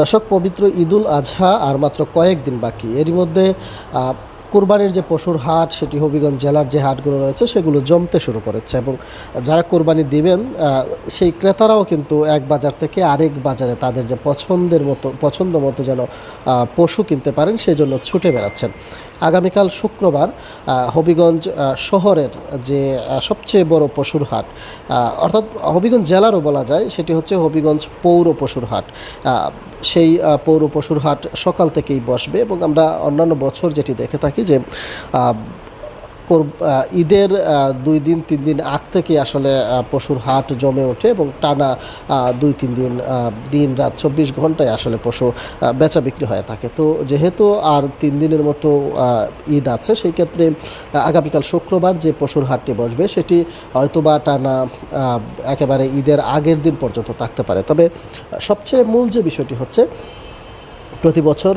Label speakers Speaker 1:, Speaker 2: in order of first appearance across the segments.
Speaker 1: দর্শক পবিত্র ঈদুল আজহা আর মাত্র কয়েকদিন বাকি। এরই মধ্যে কোরবানির যে পশুর হাট, সেটি হবিগঞ্জ জেলার যে হাটগুলো রয়েছে, সেগুলো জমতে শুরু করেছে এবং যারা কোরবানি দিবেন সেই ক্রেতারাও কিন্তু এক বাজার থেকে আরেক বাজারে তাদের যে পছন্দের মতো, পছন্দ মতো যেন পশু কিনতে পারেন সেই জন্য ছুটে বেড়াচ্ছেন। আগামীকাল শুক্রবার হবিগঞ্জ শহরের যে সবচেয়ে বড় পশুর হাট অর্থাৎ হবিগঞ্জ জেলারও বলা যায়, সেটি হচ্ছে হবিগঞ্জ পৌর পশুর হাট। সেই পৌর পশুর হাট সকাল থেকেই বসবে এবং আমরা অন্যান্য বছর যেটি দেখে থাকি যে ঈদের দুই দিন, তিন দিন আগ থেকে আসলে পশুর হাট জমে ওঠে এবং টানা দুই, তিন দিন দিন রাত চব্বিশ ঘন্টায় আসলে পশু বেচা বিক্রি হয়ে থাকে। তো যেহেতু আর তিন দিনের মতো ঈদ আছে, সেই ক্ষেত্রে আগামীকাল শুক্রবার যে পশুর হাটটি বসবে, সেটি হয়তোবা টানা একেবারে ঈদের আগের দিন পর্যন্ত থাকতে পারে। তবে সবচেয়ে মূল যে বিষয়টি হচ্ছে প্রতি বছর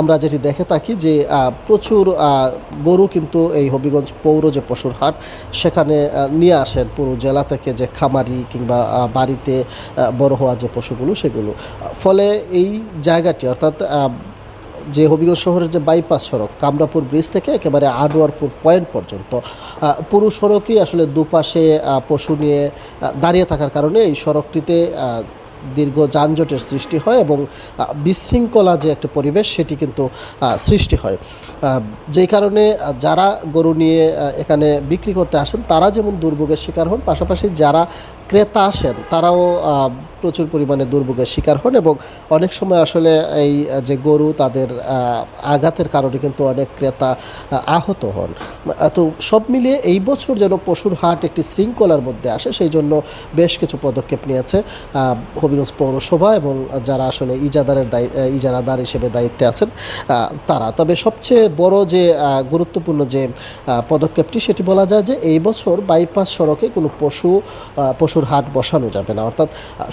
Speaker 1: আমরা যেটি দেখে থাকি যে প্রচুর গরু কিন্তু এই হবিগঞ্জ পৌর যে পশুর হাট, সেখানে নিয়ে আসেন পুরো জেলা থেকে যে খামারি কিংবা বাড়িতে বড় হওয়া যে পশুগুলো, সেগুলো। ফলে এই জায়গাটি, অর্থাৎ যে হবিগঞ্জ শহরের যে বাইপাস সড়ক, কামরাপুর ব্রিজ থেকে একেবারে আনোয়ারপুর পয়েন্ট পর্যন্ত পুরো সড়কই আসলে দুপাশে পশু নিয়ে দাঁড়িয়ে থাকার কারণে এই সড়কটিতে দীর্ঘ যানজটের সৃষ্টি হয় এবং বিশৃঙ্খলা যে একটা পরিবেশ সেটি কিন্তু সৃষ্টি হয়। যেই কারণে যারা গরু নিয়ে এখানে বিক্রি করতে আসেন, তারা যেমন দুর্ভোগের শিকার হন, পাশাপাশি যারা ক্রেতা আসেন তারাও প্রচুর পরিমাণে দুর্ভোগের শিকার হন এবং অনেক সময় আসলে এই যে গরু তাদের আঘাতের কারণে কিন্তু অনেক ক্রেতা আহত হন। তো সব মিলিয়ে এই বছর যেন পশুর হাট একটি শৃঙ্খলার মধ্যে আসে সেই জন্য বেশ কিছু পদক্ষেপ নিয়েছে হবিগঞ্জ পৌরসভা এবং যারা আসলে ইজাদারের দায়ী ইজারাদার হিসেবে দায়িত্বে আছেন তারা। তবে সবচেয়ে বড় যে গুরুত্বপূর্ণ যে পদক্ষেপটি সেটি বলা যায় যে এই বছর বাইপাস সড়কে কোনো পশু আহ, পশুর হাট বসানো যাবে না। অর্থাৎ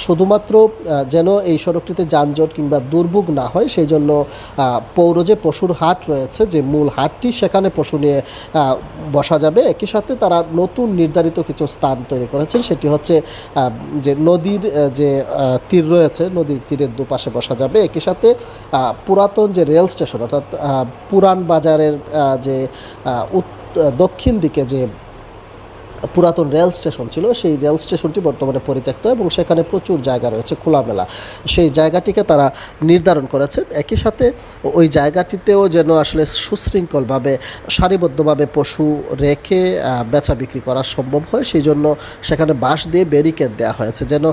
Speaker 1: শুধুমাত্র যেন এই সড়কটিতে যানজট কিংবা দুর্ভোগ না হয় সেই জন্য পৌর যে পশুর হাট রয়েছে, যে মূল হাটটি, সেখানে পশু নিয়ে বসা যাবে। একই সাথে তারা নতুন নির্ধারিত কিছু স্থান তৈরি করেছেন। সেটি হচ্ছে যে নদীর যে তীর রয়েছে, নদীর তীরের দুপাশে বসা যাবে। একই সাথে পুরাতন যে রেল স্টেশন, অর্থাৎ পুরান বাজারের যে দক্ষিণ দিকে যে পুরাতন রেল স্টেশন ছিল, সেই রেল স্টেশনটি বর্তমানে পরিত্যক্ত এবং সেখানে প্রচুর জায়গা রয়েছে, খোলামেলা। সেই জায়গাটিকে তারা নির্ধারণ করেছেন। একই সাথে ওই জায়গাটিতেও যেন আসলে সুশৃঙ্খলভাবে, সারিবদ্ধভাবে পশু রেখে বেচা বিক্রি করা সম্ভব হয়, সেই জন্য সেখানে বাঁশ দিয়ে ব্যারিকেড দেওয়া হয়েছে, যেন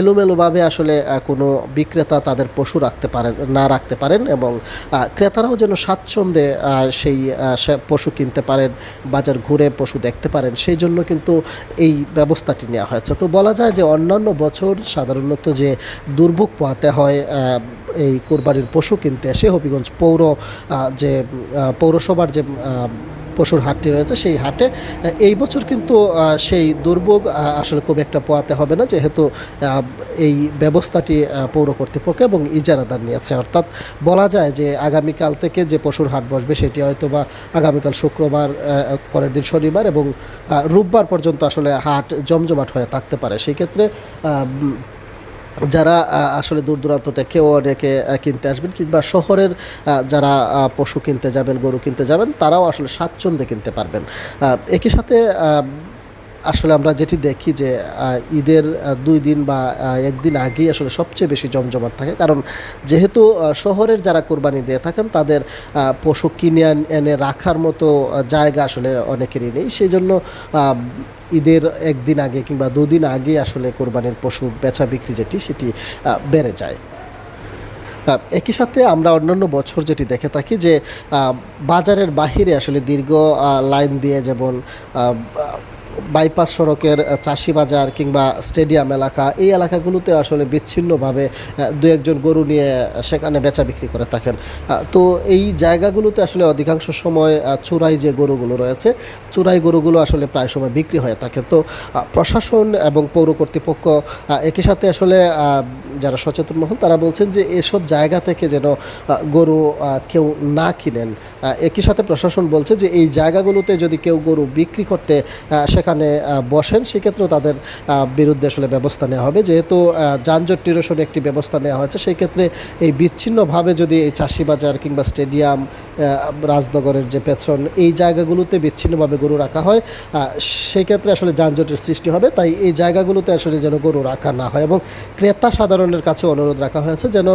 Speaker 1: এলোমেলোভাবে আসলে কোনো বিক্রেতা তাদের পশু রাখতে পারেন, না রাখতে পারেন এবং ক্রেতারাও যেন স্বাচ্ছন্দ্যে সেই পশু কিনতে পারেন, বাজার ঘুরে পশু দেখতে পারেন, সেই জন্য কিন্তু এই ব্যবস্থাটি নেওয়া হয়েছে। তো বলা যায় যে অন্যান্য বছর সাধারণত যে দুর্ভোগ পোহাতে হয় এই কোরবানির পশু কিনতে সে হবিগঞ্জ পৌর যে পৌরসভার যে পশুর হাটটি রয়েছে, সেই হাটে এই বছর কিন্তু সেই দুর্ভোগ আসলে খুব একটা পোয়াতে হবে না, যেহেতু এই ব্যবস্থাটি পৌর কর্তৃপক্ষ এবং ইজারাদার নিয়েছে। অর্থাৎ বলা যায় যে আগামীকাল থেকে যে পশুর হাট বসবে, সেটি হয়তো বা আগামীকাল শুক্রবার পরের দিন শনিবার এবং রোববার পর্যন্ত আসলে হাট জমজমাট হয়ে থাকতে পারে। সেই ক্ষেত্রে যারা আসলে দূর দূরান্ত থেকে অনেকে কিনতে আসবেন কিংবা শহরের যারা পশু কিনতে যাবেন, গরু কিনতে যাবেন, তারাও আসলে স্বাচ্ছন্দ্যে কিনতে পারবেন। একই সাথে আসলে আমরা যেটি দেখি যে ঈদের দুই দিন বা একদিন আগেই আসলে সবচেয়ে বেশি জমজমাট থাকে। কারণ যেহেতু শহরের যারা কোরবানি দিয়ে থাকেন, তাদের পশু কিনে এনে রাখার মতো জায়গা আসলে অনেকেরই নেই। সেই জন্য ঈদের একদিন আগে কিংবা দুদিন আগে আসলে কোরবানির পশু বেচা বিক্রি যেটি, সেটি বেড়ে যায়। একই সাথে আমরা অন্যান্য বছর যেটি দেখে থাকি যে বাজারের বাহিরে আসলে দীর্ঘ লাইন দিয়ে যেমন বাইপাস সড়কের আহ, চাষি বাজার কিংবা স্টেডিয়াম এলাকা এই এলাকাগুলোতে আসলে বিচ্ছিন্নভাবে দু একজন গরু নিয়ে সেখানে বেচা বিক্রি করে থাকেন। তো এই জায়গাগুলোতে আসলে অধিকাংশ সময় চোরাই যে গরুগুলো রয়েছে চোরাই গরুগুলো আসলে প্রায় সময় বিক্রি হয়ে থাকে। তো প্রশাসন এবং পৌর কর্তৃপক্ষ একই সাথে আসলে যারা সচেতন মহল তারা বলছেন যে এসব জায়গা থেকে যেন গরু কেউ না কিনেন। একই সাথে প্রশাসন বলছে যে এই জায়গাগুলোতে যদি কেউ গরু বিক্রি করতে আহ, সেখানে বসেন সেক্ষেত্রেও তাদের বিরুদ্ধে আসলে ব্যবস্থা নেওয়া হবে। যেহেতু যানজট নিরসনে একটি ব্যবস্থা নেওয়া হয়েছে সেই ক্ষেত্রে এই বিচ্ছিন্নভাবে যদি এই চাষি বাজার কিংবা স্টেডিয়াম রাজনগরের যে পেছন এই জায়গাগুলোতে বিচ্ছিন্নভাবে গরু রাখা হয় আহ, সেই ক্ষেত্রে আসলে যানজটের সৃষ্টি হবে। তাই এই জায়গাগুলোতে আসলে যেন গরু রাখা না হয় এবং ক্রেতা সাধারণের কাছে অনুরোধ রাখা হয়েছে যেন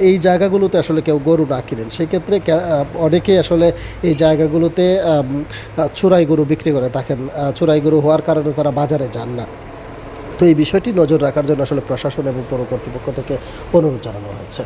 Speaker 1: এই জায়গাগুলোতে আসলে কেউ গরু না কিনেন। সেই ক্ষেত্রে কে- অনেকেই আসলে এই জায়গাগুলোতে চোরাই গরু বিক্রি করে থাকেন আহ, চোরাই গরু হওয়ার কারণে তারা বাজারে যান না। তো এই বিষয়টি নজর রাখার জন্য আসলে প্রশাসন এবং পৌর কর্তৃপক্ষ থেকে অনুরোধ জানানো হয়েছে।